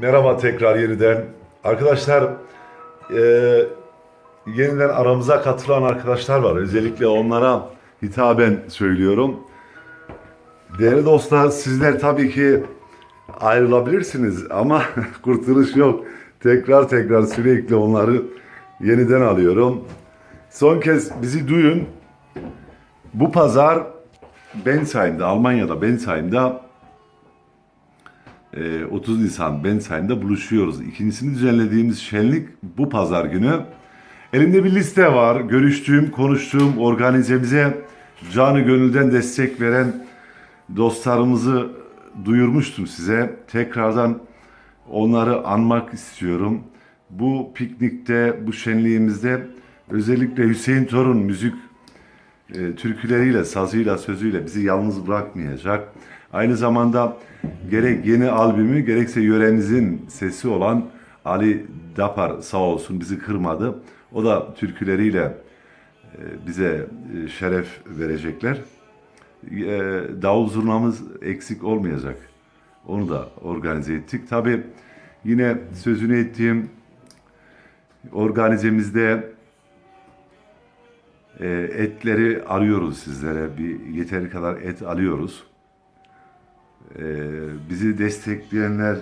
Merhaba tekrar yeniden. Arkadaşlar e, yeniden aramıza katılan arkadaşlar var. Özellikle onlara hitaben söylüyorum. Değerli dostlar sizler tabii ki ayrılabilirsiniz ama kurtuluş yok. Tekrar tekrar sürekli onları yeniden alıyorum. Son kez bizi duyun. Bu pazar Bensheim'de, Almanya'da Bensheim'da e, 30 Nisan Bensheim'de buluşuyoruz. İkincisini düzenlediğimiz şenlik bu pazar günü. Elimde bir liste var. Görüştüğüm, konuştuğum, organizemize canı gönülden destek veren dostlarımızı duyurmuştum size. Tekrardan onları anmak istiyorum. Bu piknikte, bu şenliğimizde özellikle Hüseyin Torun müzik e, türküleriyle, sazıyla, sözüyle bizi yalnız bırakmayacak. Aynı zamanda gerek yeni albümü gerekse yöremizin sesi olan Ali Dapar sağ olsun bizi kırmadı. O da türküleriyle e, bize e, şeref verecekler. E, Davul zurnamız eksik olmayacak. Onu da organize ettik. Tabi yine sözünü ettiğim organizemizde e, etleri arıyoruz sizlere. Bir yeteri kadar et alıyoruz. E, bizi destekleyenler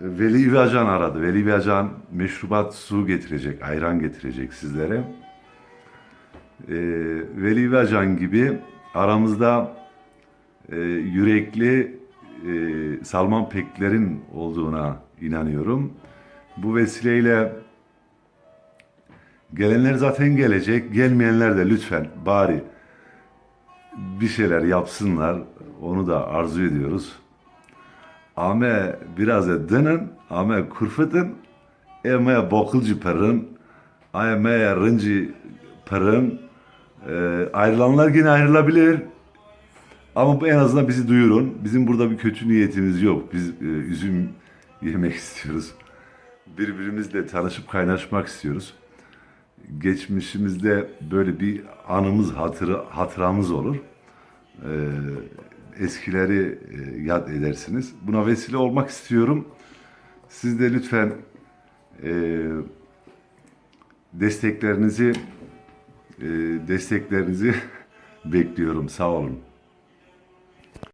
Veli İvacan aradı. Veli İvacan meşrubat su getirecek, ayran getirecek sizlere. E, Veli İvacan gibi aramızda e, yürekli e, Salman Pekler'in olduğuna inanıyorum. Bu vesileyle Gelenler zaten gelecek. Gelmeyenler de lütfen bari bir şeyler yapsınlar. Onu da arzu ediyoruz. Ame biraz dının, ame kurfetin, eme bokulcu perın, ame rıncı perın. E, ayrılanlar yine ayrılabilir. Ama bu en azından bizi duyurun. Bizim burada bir kötü niyetimiz yok. Biz e, üzüm yemek istiyoruz. Birbirimizle tanışıp kaynaşmak istiyoruz geçmişimizde böyle bir anımız, hatırı, hatıramız olur. Ee, eskileri e, yad edersiniz. Buna vesile olmak istiyorum. Siz de lütfen e, desteklerinizi e, desteklerinizi bekliyorum. Sağ olun.